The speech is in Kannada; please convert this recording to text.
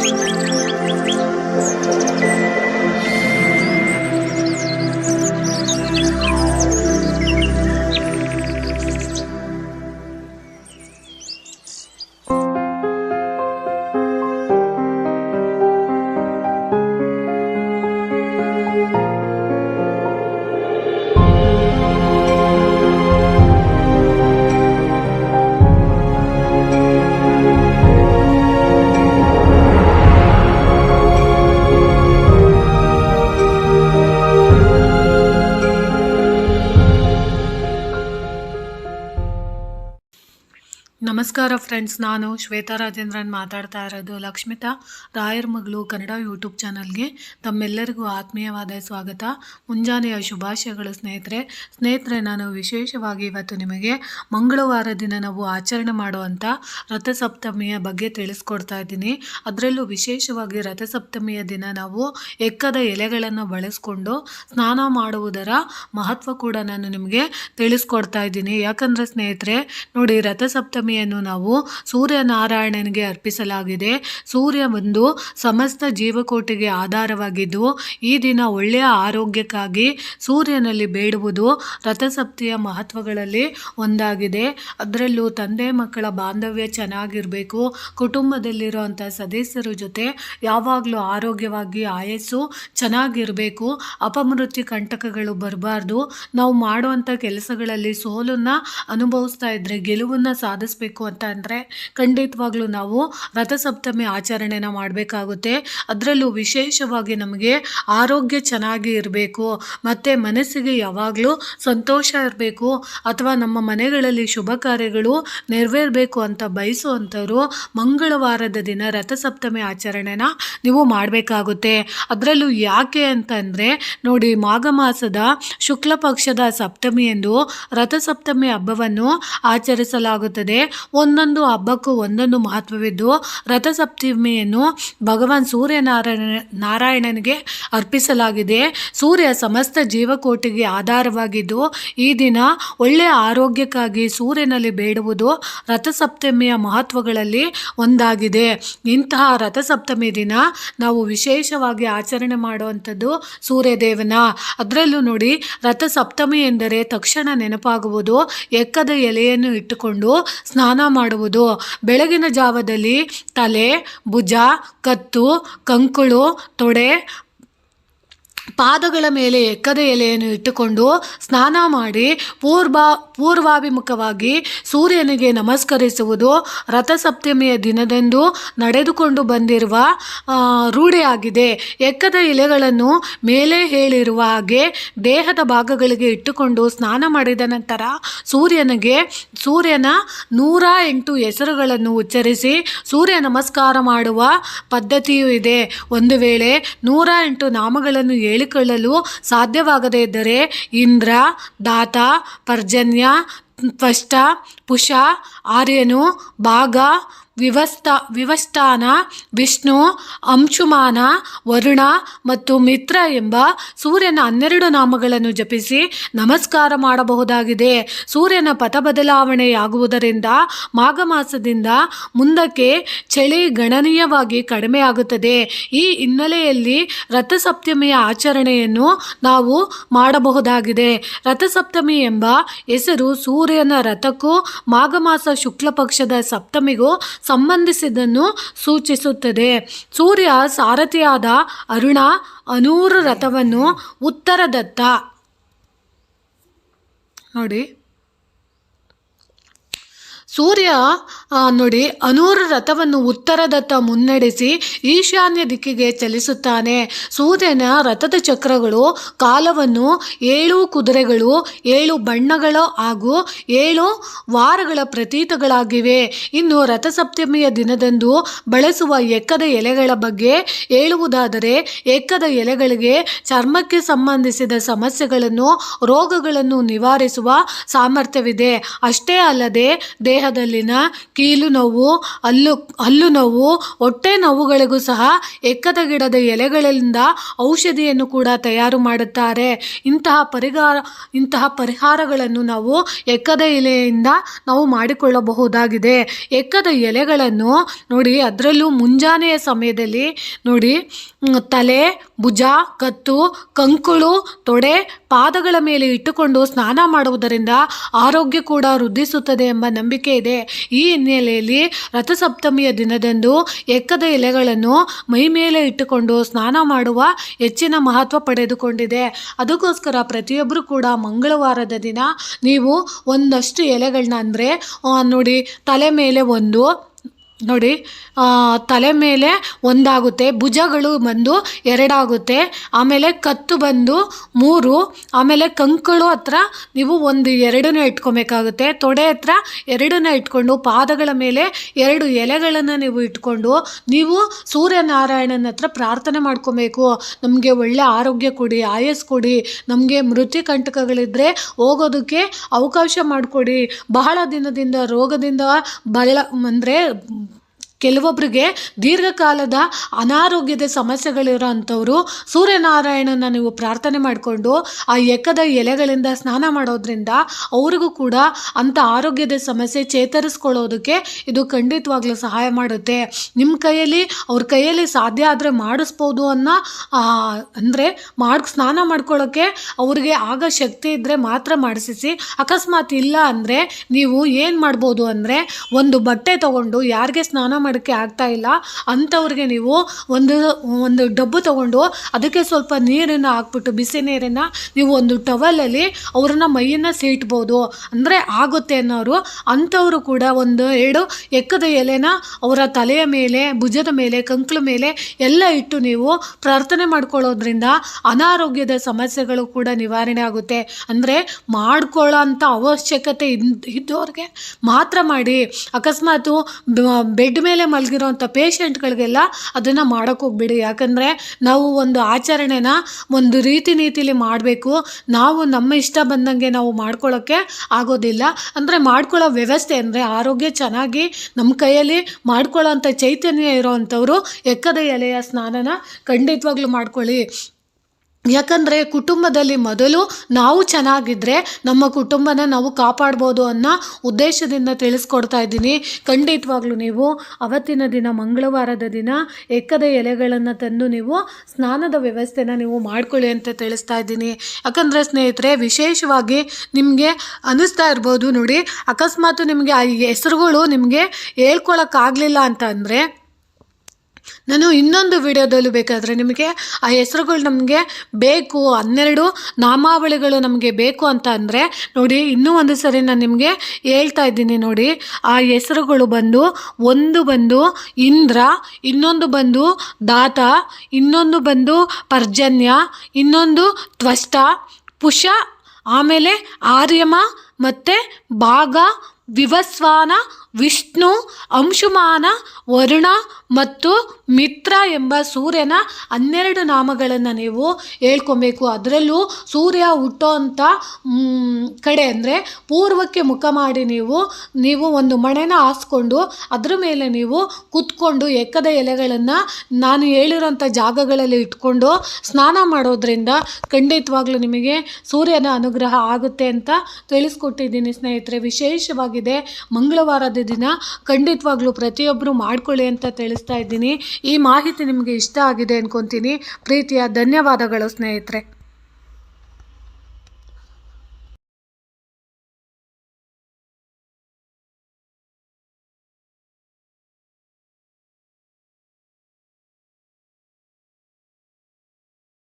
Música ನಮಸ್ಕಾರ ಫ್ರೆಂಡ್ಸ್, ನಾನು ಶ್ವೇತಾ ರಾಜೇಂದ್ರನ್ ಮಾತಾಡ್ತಾ ಇರೋದು ಲಕ್ಷ್ಮಿತಾ, ರಾಯರ್ ಮಗಳು ಕನ್ನಡ ಯೂಟ್ಯೂಬ್ ಚಾನಲ್ಗೆ. ತಮ್ಮೆಲ್ಲರಿಗೂ ಆತ್ಮೀಯವಾದ ಸ್ವಾಗತ. ಮುಂಜಾನೆಯ ಶುಭಾಶಯಗಳು ಸ್ನೇಹಿತರೆ. ಸ್ನೇಹಿತರೆ, ನಾನು ವಿಶೇಷವಾಗಿ ಇವತ್ತು ನಿಮಗೆ ಮಂಗಳವಾರ ದಿನ ನಾವು ಆಚರಣೆ ಮಾಡುವಂಥ ರಥಸಪ್ತಮಿಯ ಬಗ್ಗೆ ತಿಳಿಸ್ಕೊಡ್ತಾ ಇದ್ದೀನಿ. ಅದರಲ್ಲೂ ವಿಶೇಷವಾಗಿ ರಥಸಪ್ತಮಿಯ ದಿನ ನಾವು ಎಕ್ಕದ ಎಲೆಗಳನ್ನು ಬಳಸ್ಕೊಂಡು ಸ್ನಾನ ಮಾಡುವುದರ ಮಹತ್ವ ಕೂಡ ನಾನು ನಿಮಗೆ ತಿಳಿಸ್ಕೊಡ್ತಾ ಇದ್ದೀನಿ. ಯಾಕಂದರೆ ಸ್ನೇಹಿತರೆ, ನೋಡಿ ರಥಸಪ್ತಮಿಯನ್ನು ನಾವು ಸೂರ್ಯನಾರಾಯಣನಿಗೆ ಅರ್ಪಿಸಲಾಗಿದೆ. ಸೂರ್ಯ ಒಂದು ಸಮಸ್ತ ಜೀವಕೋಟಿಗೆ ಆಧಾರವಾಗಿದ್ದು, ಈ ದಿನ ಒಳ್ಳೆಯ ಆರೋಗ್ಯಕ್ಕಾಗಿ ಸೂರ್ಯನಲ್ಲಿ ಬೇಡುವುದು ರಥಸಪ್ತಿಯ ಮಹತ್ವಗಳಲ್ಲಿ ಒಂದಾಗಿದೆ. ಅದರಲ್ಲೂ ತಂದೆ ಮಕ್ಕಳ ಬಾಂಧವ್ಯ ಚೆನ್ನಾಗಿರಬೇಕು. ಕುಟುಂಬದಲ್ಲಿರುವಂಥ ಸದಸ್ಯರ ಜೊತೆ ಯಾವಾಗಲೂ ಆರೋಗ್ಯವಾಗಿ ಆಯಸ್ಸು ಚೆನ್ನಾಗಿರಬೇಕು. ಅಪಮೃತ್ಯು ಕಂಟಕಗಳು ಬರಬಾರ್ದು. ನಾವು ಮಾಡುವಂಥ ಕೆಲಸಗಳಲ್ಲಿ ಸೋಲನ್ನು ಅನುಭವಿಸ್ತಾ ಇದ್ದರೆ ಗೆಲುವನ್ನು ಸಾಧಿಸಬೇಕು ಅಂತ ಅಂದರೆ ಖಂಡಿತವಾಗ್ಲೂ ನಾವು ರಥಸಪ್ತಮಿ ಆಚರಣೆನ ಮಾಡಬೇಕಾಗುತ್ತೆ. ಅದರಲ್ಲೂ ವಿಶೇಷವಾಗಿ ನಮಗೆ ಆರೋಗ್ಯ ಚೆನ್ನಾಗಿ ಇರಬೇಕು. ಮತ್ತು ಮನಸ್ಸಿಗೆ ಯಾವಾಗಲೂ ಸಂತೋಷ ಇರಬೇಕು. ಅಥವಾ ನಮ್ಮ ಮನೆಗಳಲ್ಲಿ ಶುಭ ಕಾರ್ಯಗಳು ನೆರವೇರಬೇಕು ಅಂತ ಬಯಸುವಂಥವ್ರು ಮಂಗಳವಾರದ ದಿನ ರಥಸಪ್ತಮಿ ಆಚರಣೆನ ನೀವು ಮಾಡಬೇಕಾಗುತ್ತೆ. ಅದರಲ್ಲೂ ಯಾಕೆ ಅಂತಂದರೆ ನೋಡಿ ಮಾಘ ಮಾಸದ ಶುಕ್ಲ ಪಕ್ಷದ ಸಪ್ತಮಿ ಎಂದು ರಥಸಪ್ತಮಿ ಹಬ್ಬವನ್ನು ಆಚರಿಸಲಾಗುತ್ತದೆ. ಒಂದೊಂದು ಹಬ್ಬಕ್ಕೂ ಒಂದೊಂದು ಮಹತ್ವವಿದ್ದು ರಥಸಪ್ತಮಿಯನ್ನು ಭಗವಾನ್ ಸೂರ್ಯನಾರಾಯಣ ನಾರಾಯಣನಿಗೆ ಅರ್ಪಿಸಲಾಗಿದೆ. ಸೂರ್ಯ ಸಮಸ್ತ ಜೀವಕೋಟಿಗೆ ಆಧಾರವಾಗಿದ್ದು ಈ ದಿನ ಒಳ್ಳೆಯ ಆರೋಗ್ಯಕ್ಕಾಗಿ ಸೂರ್ಯನಲ್ಲಿ ಬೇಡುವುದು ರಥಸಪ್ತಮಿಯ ಮಹತ್ವಗಳಲ್ಲಿ ಒಂದಾಗಿದೆ. ಇಂತಹ ರಥಸಪ್ತಮಿ ದಿನ ನಾವು ವಿಶೇಷವಾಗಿ ಆಚರಣೆ ಮಾಡುವಂಥದ್ದು ಸೂರ್ಯದೇವನ. ಅದರಲ್ಲೂ ನೋಡಿ ರಥಸಪ್ತಮಿ ಎಂದರೆ ತಕ್ಷಣ ನೆನಪಾಗುವುದು. ಎಕ್ಕದ ಎಲೆಯನ್ನು ಇಟ್ಟುಕೊಂಡು ಸ್ನಾನ ಮಾಡುವುದು? ಬೆಳಗಿನ ಜಾವದಲ್ಲಿ ತಲೆ ಭುಜ ಕತ್ತು ಕಂಕುಳು ತೊಡೆ ಪಾದಗಳ ಮೇಲೆ ಎಕ್ಕದ ಎಲೆಯನ್ನು ಇಟ್ಟುಕೊಂಡು ಸ್ನಾನ ಮಾಡಿ ಪೂರ್ವ ಪೂರ್ವಾಭಿಮುಖವಾಗಿ ಸೂರ್ಯನಿಗೆ ನಮಸ್ಕರಿಸುವುದು ರಥಸಪ್ತಮಿಯ ದಿನದಂದು ನಡೆದುಕೊಂಡು ಬಂದಿರುವ ರೂಢಿಯಾಗಿದೆ. ಎಕ್ಕದ ಎಲೆಗಳನ್ನು ಮೇಲೆ ಹೇಳಿರುವ ಹಾಗೆ ದೇಹದ ಭಾಗಗಳಿಗೆ ಇಟ್ಟುಕೊಂಡು ಸ್ನಾನ ಮಾಡಿದ ನಂತರ ಸೂರ್ಯನಿಗೆ, ಸೂರ್ಯನ ನೂರ ಎಂಟು ಹೆಸರುಗಳನ್ನು ಉಚ್ಚರಿಸಿ ಸೂರ್ಯ ನಮಸ್ಕಾರ ಮಾಡುವ ಪದ್ಧತಿಯೂ ಇದೆ. ಒಂದು ವೇಳೆ ನೂರ ಎಂಟು ನಾಮಗಳನ್ನು ಹೇಳಿಕೊಳ್ಳಲು ಸಾಧ್ಯವಾಗದೇ ಇದ್ದರೆ ಇಂದ್ರ ದಾತ ಪರ್ಜನ್ಯ ತ್ವಷ್ಟ ಪುಷ ಆರ್ಯನು ಭಾಗ ವಿವಸ್ತ ವಿವಸ್ಥಾನ ವಿಷ್ಣು, ಅಂಶುಮಾನ, ವರುಣ ಮತ್ತು ಮಿತ್ರ ಎಂಬ ಸೂರ್ಯನ ಹನ್ನೆರಡು ನಾಮಗಳನ್ನು ಜಪಿಸಿ ನಮಸ್ಕಾರ ಮಾಡಬಹುದಾಗಿದೆ. ಸೂರ್ಯನ ಪಥ ಬದಲಾವಣೆಯಾಗುವುದರಿಂದ ಮಾಘ ಮಾಸದಿಂದ ಮುಂದಕ್ಕೆ ಚಳಿ ಗಣನೀಯವಾಗಿ ಕಡಿಮೆಯಾಗುತ್ತದೆ. ಈ ಹಿನ್ನೆಲೆಯಲ್ಲಿ ರಥಸಪ್ತಮಿಯ ಆಚರಣೆಯನ್ನು ನಾವು ಮಾಡಬಹುದಾಗಿದೆ. ರಥಸಪ್ತಮಿ ಎಂಬ ಹೆಸರು ಸೂರ್ಯನ ರಥಕ್ಕೂ ಮಾಘ ಮಾಸ ಶುಕ್ಲ ಪಕ್ಷದ ಸಪ್ತಮಿಗೂ ಸಂಬಂಧಿಸಿದ್ದನ್ನು ಸೂಚಿಸುತ್ತದೆ. ಸೂರ್ಯ ಸಾರಥಿಯಾದ ಅರುಣ ಅನೂರು ರಥವನ್ನು ಉತ್ತರದತ್ತ. ನೋಡಿ. ಸೂರ್ಯ ನೋಡಿ, ಅನೂರ ರಥವನ್ನು ಉತ್ತರದತ್ತ ಮುನ್ನಡೆಸಿ ಈಶಾನ್ಯ ದಿಕ್ಕಿಗೆ ಚಲಿಸುತ್ತಾನೆ. ಸೂರ್ಯನ ರಥದ ಚಕ್ರಗಳು, ಕಾಲವನ್ನು ಏಳು ಕುದುರೆಗಳು, ಏಳು ಬಣ್ಣಗಳು ಹಾಗೂ ಏಳು ವಾರಗಳ ಪ್ರತೀತಗಳಾಗಿವೆ. ಇನ್ನು ರಥಸಪ್ತಮಿಯ ದಿನದಂದು ಬಳಸುವ ಎಕ್ಕದ ಎಲೆಗಳ ಬಗ್ಗೆ ಹೇಳುವುದಾದರೆ, ಎಕ್ಕದ ಎಲೆಗಳಿಗೆ ಚರ್ಮಕ್ಕೆ ಸಂಬಂಧಿಸಿದ ಸಮಸ್ಯೆಗಳನ್ನು, ರೋಗಗಳನ್ನು ನಿವಾರಿಸುವ ಸಾಮರ್ಥ್ಯವಿದೆ. ಅಷ್ಟೇ ಅಲ್ಲದೆ ದೇಹದಲ್ಲಿನ ಕೀಲು ನೋವು ಹಲ್ಲು ಹಲ್ಲು ನೋವು, ಹೊಟ್ಟೆ ನೋವುಗಳಿಗೂ ಸಹ ಎಕ್ಕದ ಗಿಡದ ಎಲೆಗಳಿಂದ ಔಷಧಿಯನ್ನು ಕೂಡ ತಯಾರು ಮಾಡುತ್ತಾರೆ. ಇಂತಹ ಪರಿಹಾರ ಇಂತಹ ಪರಿಹಾರಗಳನ್ನು ನಾವು ಎಕ್ಕದ ಎಲೆಯಿಂದ ನಾವು ಮಾಡಿಕೊಳ್ಳಬಹುದಾಗಿದೆ. ಎಕ್ಕದ ಎಲೆಗಳನ್ನು ನೋಡಿ, ಅದರಲ್ಲೂ ಮುಂಜಾನೆಯ ಸಮಯದಲ್ಲಿ ನೋಡಿ ತಲೆ, ಭುಜ, ಕತ್ತು, ಕಂಕುಳು, ತೊಡೆ, ಪಾದಗಳ ಮೇಲೆ ಇಟ್ಟುಕೊಂಡು ಸ್ನಾನ ಮಾಡುವುದರಿಂದ ಆರೋಗ್ಯ ಕೂಡ ವೃದ್ಧಿಸುತ್ತದೆ ಎಂಬ ನಂಬಿಕೆ ಇದೆ. ಈ ಹಿನ್ನೆಲೆಯಲ್ಲಿ ರಥಸಪ್ತಮಿಯ ದಿನದಂದು ಎಕ್ಕದ ಎಲೆಗಳನ್ನು ಮೈ ಮೇಲೆ ಇಟ್ಟುಕೊಂಡು ಸ್ನಾನ ಮಾಡುವ ಹೆಚ್ಚಿನ ಮಹತ್ವ ಪಡೆದುಕೊಂಡಿದೆ. ಅದಕ್ಕೋಸ್ಕರ ಪ್ರತಿಯೊಬ್ಬರು ಕೂಡ ಮಂಗಳವಾರದ ದಿನ ನೀವು ಒಂದಷ್ಟು ಎಲೆಗಳನ್ನ ಅಂದರೆ ನೋಡಿ, ತಲೆ ಮೇಲೆ ಒಂದು ನೋಡಿ ತಲೆ ಮೇಲೆ ಒಂದಾಗುತ್ತೆ, ಭುಜಗಳು ಬಂದು ಎರಡಾಗುತ್ತೆ, ಆಮೇಲೆ ಕತ್ತು ಬಂದು ಮೂರು, ಆಮೇಲೆ ಕಂಕಳು ಹತ್ರ ನೀವು ಒಂದು ಎರಡನ್ನ ಇಟ್ಕೊಬೇಕಾಗುತ್ತೆ, ತೊಡೆ ಹತ್ರ ಎರಡನ್ನ ಇಟ್ಕೊಂಡು, ಪಾದಗಳ ಮೇಲೆ ಎರಡು ಎಲೆಗಳನ್ನು ನೀವು ಇಟ್ಕೊಂಡು, ನೀವು ಸೂರ್ಯನಾರಾಯಣನ ಹತ್ರ ಪ್ರಾರ್ಥನೆ ಮಾಡ್ಕೊಬೇಕು. ನಮಗೆ ಒಳ್ಳೆ ಆರೋಗ್ಯ ಕೊಡಿ, ಆಯಸ್ ಕೊಡಿ, ನಮಗೆ ಮೃತ್ಯು ಕಂಟಕಗಳಿದ್ದರೆ ಹೋಗೋದಕ್ಕೆ ಅವಕಾಶ ಮಾಡಿಕೊಡಿ. ಬಹಳ ದಿನದಿಂದ ರೋಗದಿಂದ ಬಳ ಅಂದರೆ ಕೆಲವೊಬ್ಬರಿಗೆ ದೀರ್ಘಕಾಲದ ಅನಾರೋಗ್ಯದ ಸಮಸ್ಯೆಗಳಿರೋ ಅಂಥವ್ರು ಸೂರ್ಯನಾರಾಯಣನ ನೀವು ಪ್ರಾರ್ಥನೆ ಮಾಡಿಕೊಂಡು ಆ ಎಕ್ಕದ ಎಲೆಗಳಿಂದ ಸ್ನಾನ ಮಾಡೋದ್ರಿಂದ ಅವ್ರಿಗೂ ಕೂಡ ಅಂಥ ಆರೋಗ್ಯದ ಸಮಸ್ಯೆ ಚೇತರಿಸ್ಕೊಳ್ಳೋದಕ್ಕೆ ಇದು ಖಂಡಿತವಾಗ್ಲೂ ಸಹಾಯ ಮಾಡುತ್ತೆ. ನಿಮ್ಮ ಕೈಯಲ್ಲಿ, ಅವ್ರ ಕೈಯಲ್ಲಿ ಸಾಧ್ಯ ಆದರೆ ಮಾಡಿಸ್ಬೋದು ಅನ್ನೋ ಅಂದರೆ ಮಾಡಿ, ಸ್ನಾನ ಮಾಡ್ಕೊಳ್ಳೋಕ್ಕೆ ಅವ್ರಿಗೆ ಆಗ ಶಕ್ತಿ ಇದ್ದರೆ ಮಾತ್ರ ಮಾಡಿಸಿಸಿ. ಅಕಸ್ಮಾತ್ ಇಲ್ಲ ಅಂದರೆ ನೀವು ಏನು ಮಾಡ್ಬೋದು ಅಂದರೆ ಒಂದು ಬಟ್ಟೆ ತಗೊಂಡು ಯಾರಿಗೆ ಸ್ನಾನ ಮಾಡೋಕ್ಕೆ ಆಗ್ತಾ ಇಲ್ಲ. ಅಂಥವ್ರಿಗೆ ನೀವು ಒಂದು ಒಂದು ಡಬ್ಬು ತೊಗೊಂಡು ಅದಕ್ಕೆ ಸ್ವಲ್ಪ ನೀರನ್ನು ಹಾಕ್ಬಿಟ್ಟು, ಬಿಸಿ ನೀರನ್ನು ನೀವು ಒಂದು ಟವಲಲ್ಲಿ ಅವ್ರನ್ನ ಮೈಯನ್ನು ಸೀಟ್ಬೋದು. ಅಂದರೆ ಆಗುತ್ತೆ ಅನ್ನೋರು, ಅಂಥವರು ಕೂಡ ಒಂದು ಎರಡು ಎಕ್ಕದ ಎಲೆನ ಅವರ ತಲೆಯ ಮೇಲೆ, ಭುಜದ ಮೇಲೆ, ಕಂಕ್ಳ ಮೇಲೆ ಎಲ್ಲ ಇಟ್ಟು ನೀವು ಪ್ರಾರ್ಥನೆ ಮಾಡ್ಕೊಳ್ಳೋದ್ರಿಂದ ಅನಾರೋಗ್ಯದ ಸಮಸ್ಯೆಗಳು ಕೂಡ ನಿವಾರಣೆ ಆಗುತ್ತೆ. ಅಂದರೆ ಮಾಡ್ಕೊಳ್ಳೋ ಅಂಥ ಅವಶ್ಯಕತೆ ಇದ್ ಇದ್ದವ್ರಿಗೆ ಮಾತ್ರ ಮಾಡಿ. ಅಕಸ್ಮಾತು ಬೆಡ್ ಮೇಲೆ ಮಲಗಿರೋಂಥ ಪೇಷಂಟ್ಗಳಿಗೆಲ್ಲ ಅದನ್ನು ಮಾಡೋಕ್ಕೆ ಹೋಗ್ಬೇಡಿ. ಯಾಕಂದರೆ ನಾವು ಒಂದು ಆಚರಣೆನ ಒಂದು ರೀತಿ ನೀತಿಲಿ ಮಾಡಬೇಕು. ನಾವು ನಮ್ಮ ಇಷ್ಟ ಬಂದಂಗೆ ನಾವು ಮಾಡ್ಕೊಳ್ಳೋಕ್ಕೆ ಆಗೋದಿಲ್ಲ. ಅಂದರೆ ಮಾಡ್ಕೊಳ್ಳೋ ವ್ಯವಸ್ಥೆ ಅಂದರೆ ಆರೋಗ್ಯ ಚೆನ್ನಾಗಿ ನಮ್ಮ ಕೈಯಲ್ಲಿ ಮಾಡ್ಕೊಳ್ಳೋ ಅಂಥ ಚೈತನ್ಯ ಇರೋವಂಥವ್ರು ಎಕ್ಕದ ಎಲೆಯ ಸ್ನಾನನ ಖಂಡಿತವಾಗ್ಲೂ ಮಾಡ್ಕೊಳ್ಳಿ. ಯಾಕಂದರೆ ಕುಟುಂಬದಲ್ಲಿ ಮೊದಲು ನಾವು ಚೆನ್ನಾಗಿದ್ದರೆ ನಮ್ಮ ಕುಟುಂಬನ ನಾವು ಕಾಪಾಡ್ಬೋದು ಅನ್ನೋ ಉದ್ದೇಶದಿಂದ ತಿಳಿಸ್ಕೊಡ್ತಾ ಇದ್ದೀನಿ. ಖಂಡಿತವಾಗ್ಲೂ ನೀವು ಅವತ್ತಿನ ದಿನ, ಮಂಗಳವಾರದ ದಿನ ಎಕ್ಕದ ಎಲೆಗಳನ್ನು ತಂದು ನೀವು ಸ್ನಾನದ ವ್ಯವಸ್ಥೆನ ನೀವು ಮಾಡ್ಕೊಳ್ಳಿ ಅಂತ ತಿಳಿಸ್ತಾ ಇದ್ದೀನಿ. ಯಾಕಂದರೆ ಸ್ನೇಹಿತರೆ, ವಿಶೇಷವಾಗಿ ನಿಮಗೆ ಅನ್ನಿಸ್ತಾ ಇರ್ಬೋದು ನೋಡಿ. ಅಕಸ್ಮಾತ್ ನಿಮಗೆ ಆ ಹೆಸರುಗಳು ನಿಮಗೆ ಹೇಳ್ಕೊಳಕ್ಕಾಗಲಿಲ್ಲ ಅಂತ ಅಂದರೆ ನಾನು ಇನ್ನೊಂದು ವಿಡಿಯೋದಲ್ಲೂ ಬೇಕಾದರೆ ನಿಮಗೆ ಆ ಹೆಸರುಗಳು ನಮಗೆ ಬೇಕು, ಹನ್ನೆರಡು ನಾಮಾವಳಿಗಳು ನಮಗೆ ಬೇಕು ಅಂತ ಅಂದರೆ ನೋಡಿ, ಇನ್ನೂ ಒಂದು ಸರಿ ನಾನು ನಿಮಗೆ ಹೇಳ್ತಾ ಇದ್ದೀನಿ ನೋಡಿ. ಆ ಹೆಸರುಗಳು ಬಂದು, ಒಂದು ಬಂದು ಇಂದ್ರ, ಇನ್ನೊಂದು ಬಂದು ದಾತ, ಇನ್ನೊಂದು ಬಂದು ಪರ್ಜನ್ಯ, ಇನ್ನೊಂದು ತ್ವಷ್ಟ, ಪುಷ, ಆಮೇಲೆ ಆರ್ಯಮ ಮತ್ತು ಭಾಗ, ವಿವಸ್ವಾನ ವಿಷ್ಣು, ಅಂಶುಮಾನ, ವರುಣ ಮತ್ತು ಮಿತ್ರ ಎಂಬ ಸೂರ್ಯನ ಹನ್ನೆರಡು ನಾಮಗಳನ್ನು ನೀವು ಹೇಳ್ಕೊಬೇಕು. ಅದರಲ್ಲೂ ಸೂರ್ಯ ಹುಟ್ಟೋ ಅಂಥ ಕಡೆ ಅಂದರೆ ಪೂರ್ವಕ್ಕೆ ಮುಖ ಮಾಡಿ ನೀವು ನೀವು ಒಂದು ಮಣೆನ ಹಾಸ್ಕೊಂಡು ಅದರ ಮೇಲೆ ನೀವು ಕೂತ್ಕೊಂಡು ಎಕ್ಕದ ಎಲೆಗಳನ್ನು ನಾನು ಹೇಳಿರೋಂಥ ಜಾಗಗಳಲ್ಲಿ ಇಟ್ಕೊಂಡು ಸ್ನಾನ ಮಾಡೋದ್ರಿಂದ ಖಂಡಿತವಾಗ್ಲೂ ನಿಮಗೆ ಸೂರ್ಯನ ಅನುಗ್ರಹ ಆಗುತ್ತೆ ಅಂತ ತಿಳಿಸ್ಕೊಟ್ಟಿದ್ದೀನಿ ಸ್ನೇಹಿತರೆ. ವಿಶೇಷವಾಗಿದೆ ಮಂಗಳವಾರದ ದಿನ ಖಂಡಿತವಾಗ್ಲೂ ಪ್ರತಿಯೊಬ್ಬರು ಮಾಡ್ಕೊಳ್ಳಿ ಅಂತ ತಿಳಿಸ್ತಾ ಇದ್ದೀನಿ. ಈ ಮಾಹಿತಿ ನಿಮಗೆ ಇಷ್ಟ ಆಗಿದೆ ಅನ್ಕೊತೀನಿ. ಪ್ರೀತಿಯ ಧನ್ಯವಾದಗಳು ಸ್ನೇಹಿತರೆ.